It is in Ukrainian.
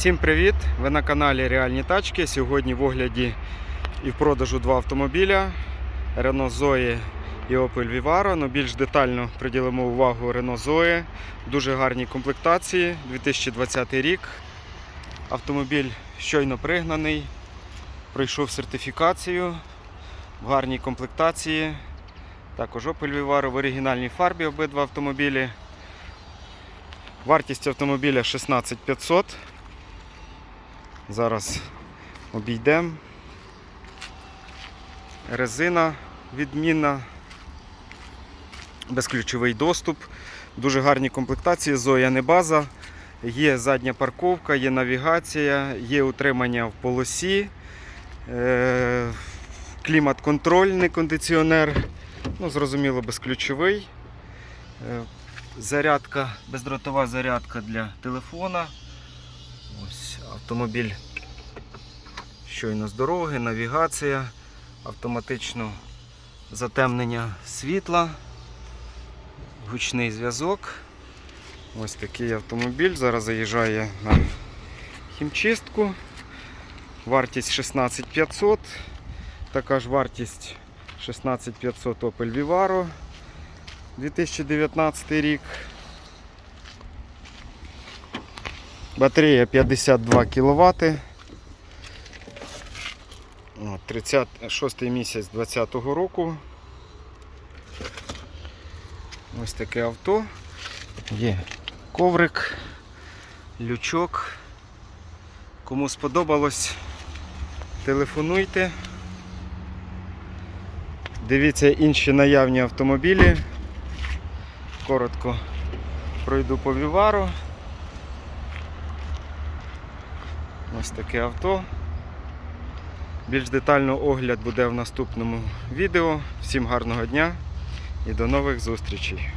Всім привіт! Ви на каналі Реальні тачки. Сьогодні в огляді і в продажу два автомобіля Renault Zoe і Opel Vivaro. Ну, більш детально приділимо увагу Renault Zoe. Дуже гарній комплектації. 2020 рік. Автомобіль щойно пригнаний, пройшов сертифікацію в гарній комплектації. Також Opel Vivaro в оригінальній фарбі обидва автомобілі. Вартість автомобіля 16500. Зараз обійдемо. Резина відмінна, безключовий доступ, дуже гарні комплектації, Зоя не база. Є задня парковка, є навігація, є утримання в полосі, е- клімат-контроль, не кондиціонер. Ну, зрозуміло, безключовий. Е, Зарядка, бездротова зарядка для телефона. Ось автомобіль щойно з дороги, навігація, автоматично затемнення світла, гучний зв'язок. Ось такий автомобіль. Зараз заїжджає на хімчистку. Вартість 16500. Така ж вартість 16500 Opel Vivaro 2019 рік. Батарея 52 кВт. 36 місяць 2020 року. Ось таке авто. Є коврик, лючок. Кому сподобалось, телефонуйте. Дивіться інші наявні автомобілі. Коротко пройду по Вівару. Ось таке авто. Більш детально огляд буде в наступному відео. Всім гарного дня і до нових зустрічей!